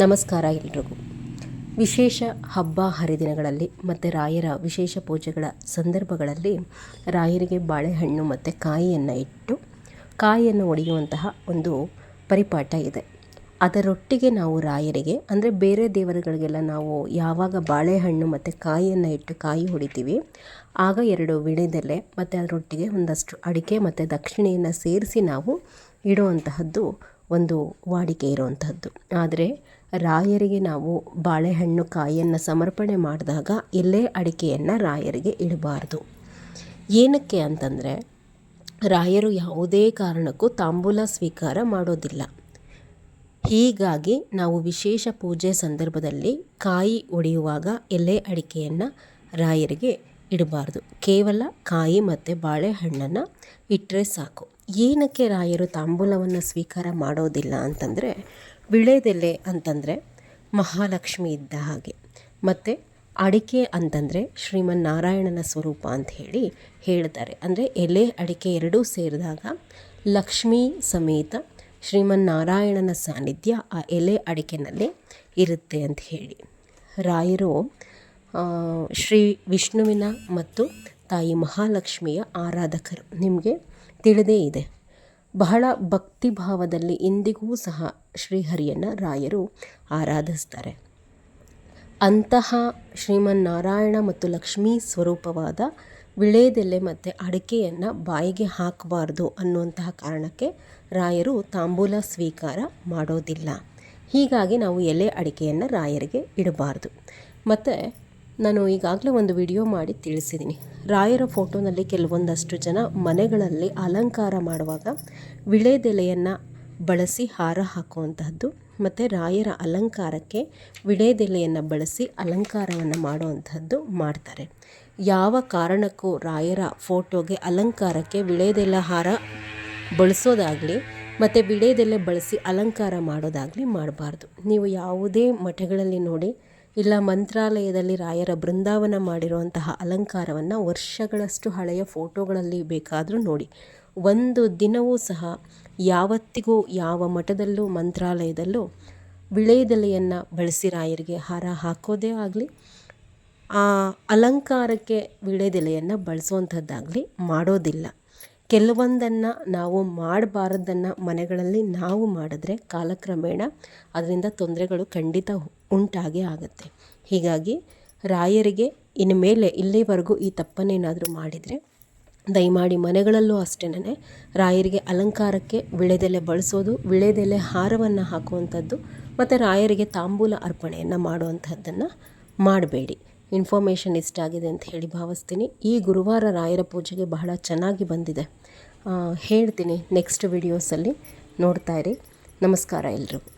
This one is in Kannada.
ನಮಸ್ಕಾರ ಎಲ್ರಿಗೂ. ವಿಶೇಷ ಹಬ್ಬ ಹರಿದಿನಗಳಲ್ಲಿ ಮತ್ತು ರಾಯರ ವಿಶೇಷ ಪೂಜೆಗಳ ಸಂದರ್ಭಗಳಲ್ಲಿ ರಾಯರಿಗೆ ಬಾಳೆಹಣ್ಣು ಮತ್ತು ಕಾಯಿಯನ್ನು ಇಟ್ಟು ಕಾಯಿಯನ್ನು ಒಡೆಯುವಂತಹ ಒಂದು ಪರಿಪಾಠ ಇದೆ. ಅದರೊಟ್ಟಿಗೆ ನಾವು ರಾಯರಿಗೆ, ಅಂದರೆ ಬೇರೆ ದೇವರುಗಳಿಗೆಲ್ಲ ನಾವು ಯಾವಾಗ ಬಾಳೆಹಣ್ಣು ಮತ್ತು ಕಾಯಿಯನ್ನು ಇಟ್ಟು ಕಾಯಿ ಹೊಡಿತೀವಿ, ಆಗ ಎರಡು ವಿಳೆದೆಲೆ ಮತ್ತು ಅದರೊಟ್ಟಿಗೆ ಒಂದಷ್ಟು ಅಡಿಕೆ ಮತ್ತು ದಕ್ಷಿಣೆಯನ್ನು ಸೇರಿಸಿ ನಾವು ಇಡುವಂತಹದ್ದು ಒಂದು ವಾಡಿಕೆ ಇರುವಂತಹದ್ದು. ಆದರೆ ರಾಯರಿಗೆ ನಾವು ಬಾಳೆಹಣ್ಣು ಕಾಯಿಯನ್ನು ಸಮರ್ಪಣೆ ಮಾಡಿದಾಗ ಎಲೆ ಅಡಿಕೆಯನ್ನು ರಾಯರಿಗೆ ಇಡಬಾರ್ದು. ಏನಕ್ಕೆ ಅಂತಂದರೆ ರಾಯರು ಯಾವುದೇ ಕಾರಣಕ್ಕೂ ತಾಂಬೂಲ ಸ್ವೀಕಾರ ಮಾಡೋದಿಲ್ಲ. ಹೀಗಾಗಿ ನಾವು ವಿಶೇಷ ಪೂಜೆ ಸಂದರ್ಭದಲ್ಲಿ ಕಾಯಿ ಒಡೆಯುವಾಗ ಎಲೆ ಅಡಿಕೆಯನ್ನು ರಾಯರಿಗೆ ಇಡಬಾರ್ದು. ಕೇವಲ ಕಾಯಿ ಮತ್ತು ಬಾಳೆಹಣ್ಣನ್ನು ಇಟ್ಟರೆ ಸಾಕು. ಏನಕ್ಕೆ ರಾಯರು ತಾಂಬೂಲವನ್ನು ಸ್ವೀಕಾರ ಮಾಡೋದಿಲ್ಲ ಅಂತಂದರೆ ವಿಳೆದೆಲೆ ಅಂತಂದರೆ ಮಹಾಲಕ್ಷ್ಮಿ ಇದ್ದ ಹಾಗೆ. ಮತ್ತು ಅಡಿಕೆ ಅಂತಂದರೆ ಶ್ರೀಮನ್ನಾರಾಯಣನ ಸ್ವರೂಪ ಅಂತ ಹೇಳಿ ಹೇಳ್ತಾರೆ. ಅಂದರೆ ಎಲೆ, ಅಡಿಕೆ ಎರಡೂ ಸೇರಿದಾಗ ಲಕ್ಷ್ಮೀ ಸಮೇತ ಶ್ರೀಮನ್ನಾರಾಯಣನ ಸಾನ್ನಿಧ್ಯ ಆ ಎಲೆ ಅಡಿಕೆನಲ್ಲಿ ಇರುತ್ತೆ ಅಂತ ಹೇಳಿ. ರಾಯರು ಶ್ರೀ ವಿಷ್ಣುವಿನ ಮತ್ತು ತಾಯಿ ಮಹಾಲಕ್ಷ್ಮಿಯ ಆರಾಧಕರು. ನಿಮಗೆ ತಿಳಿದೇ ಇದೆ. ಬಹಳ ಭಕ್ತಿ ಭಾವದಲ್ಲಿ ಇಂದಿಗೂ ಸಹ ಶ್ರೀಹರಿಯನ್ನು ರಾಯರು ಆರಾಧಿಸ್ತಾರೆ. ಅಂತಹ ಶ್ರೀಮನ್ನಾರಾಯಣ ಮತ್ತು ಲಕ್ಷ್ಮೀ ಸ್ವರೂಪವಾದ ವಿಳೇದೆಲೆ ಮತ್ತು ಅಡಿಕೆಯನ್ನು ಬಾಯಿಗೆ ಹಾಕಬಾರ್ದು ಅನ್ನುವಂತಹ ಕಾರಣಕ್ಕೆ ರಾಯರು ತಾಂಬೂಲ ಸ್ವೀಕಾರ ಮಾಡೋದಿಲ್ಲ. ಹೀಗಾಗಿ ನಾವು ಎಲೆ ಅಡಿಕೆಯನ್ನು ರಾಯರಿಗೆ ಇಡಬಾರ್ದು. ಮತ್ತು ನಾನು ಈಗಾಗಲೇ ಒಂದು ವಿಡಿಯೋ ಮಾಡಿ ತಿಳಿಸಿದ್ದೀನಿ. ರಾಯರ ಫೋಟೋನಲ್ಲಿ ಕೆಲವೊಂದಷ್ಟು ಜನ ಮನೆಗಳಲ್ಲಿ ಅಲಂಕಾರ ಮಾಡುವಾಗ ವಿಳೆದೆಲೆಯನ್ನು ಬಳಸಿ ಹಾರ ಹಾಕುವಂತಹದ್ದು, ಮತ್ತು ರಾಯರ ಅಲಂಕಾರಕ್ಕೆ ವಿಳೆದೆಲೆಯನ್ನು ಬಳಸಿ ಅಲಂಕಾರವನ್ನು ಮಾಡುವಂಥದ್ದು ಮಾಡ್ತಾರೆ. ಯಾವ ಕಾರಣಕ್ಕೂ ರಾಯರ ಫೋಟೋಗೆ ಅಲಂಕಾರಕ್ಕೆ ವಿಳೆದೆಲೆ ಹಾರ ಬಳಸೋದಾಗಲಿ, ಮತ್ತು ವಿಳೆದೆಲೆ ಬಳಸಿ ಅಲಂಕಾರ ಮಾಡೋದಾಗಲಿ ಮಾಡಬಾರ್ದು. ನೀವು ಯಾವುದೇ ಮಠಗಳಲ್ಲಿ ನೋಡಿ ಇಲ್ಲ ಮಂತ್ರಾಲಯದಲ್ಲಿ ರಾಯರ ಬೃಂದಾವನ ಮಾಡಿರುವಂತಹ ಅಲಂಕಾರವನ್ನು ವರ್ಷಗಳಷ್ಟು ಹಳೆಯ ಫೋಟೋಗಳಲ್ಲಿ ಬೇಕಾದರೂ ನೋಡಿ. ಒಂದು ದಿನವೂ ಸಹ ಯಾವತ್ತಿಗೂ ಯಾವ ಮಠದಲ್ಲೂ ಮಂತ್ರಾಲಯದಲ್ಲೂ ವಿಳೆಯದೆಲೆಯನ್ನು ಬಳಸಿ ರಾಯರಿಗೆ ಹಾರ ಹಾಕೋದೇ ಆಗಲಿ, ಆ ಅಲಂಕಾರಕ್ಕೆ ವಿಳೆದೆಲೆಯನ್ನು ಬಳಸುವಂಥದ್ದಾಗಲಿ ಮಾಡೋದಿಲ್ಲ. ಕೆಲವೊಂದನ್ನು ನಾವು ಮಾಡಬಾರದನ್ನು ಮನೆಗಳಲ್ಲಿ ನಾವು ಮಾಡಿದ್ರೆ ಕಾಲಕ್ರಮೇಣ ಅದರಿಂದ ತೊಂದರೆಗಳು ಖಂಡಿತ ಉಂಟಾಗೇ ಆಗುತ್ತೆ. ಹೀಗಾಗಿ ರಾಯರಿಗೆ ಇನ್ನು ಮೇಲೆ ಇಲ್ಲಿವರೆಗೂ ಈ ತಪ್ಪನ್ನೇನಾದರೂ ಮಾಡಿದರೆ, ದಯಮಾಡಿ ಮನೆಗಳಲ್ಲೂ ಅಷ್ಟೇನೆ ರಾಯರಿಗೆ ಅಲಂಕಾರಕ್ಕೆ ವಿಳೆದೆಲೆ ಬಳಸೋದು, ವಿಳೆದೆಲೆ ಹಾರವನ್ನು ಹಾಕುವಂಥದ್ದು, ಮತ್ತು ರಾಯರಿಗೆ ತಾಂಬೂಲ ಅರ್ಪಣೆಯನ್ನು ಮಾಡುವಂಥದ್ದನ್ನು ಮಾಡಬೇಡಿ. ಇನ್ಫಾರ್ಮೇಷನ್ ಇಷ್ಟಾಗಿದೆ ಅಂತ ಹೇಳಿ ಭಾವಿಸ್ತೀನಿ. ಈ ಗುರುವಾರ ರಾಯರ ಪೂಜೆಗೆ ಬಹಳ ಚೆನ್ನಾಗಿ ಬಂದಿದೆ. ಹೇಳ್ತೀನಿ ನೆಕ್ಸ್ಟ್ ವಿಡಿಯೋಸಲ್ಲಿ ನೋಡ್ತಾ ಇರಿ. ನಮಸ್ಕಾರ ಎಲ್ರಿಗೂ.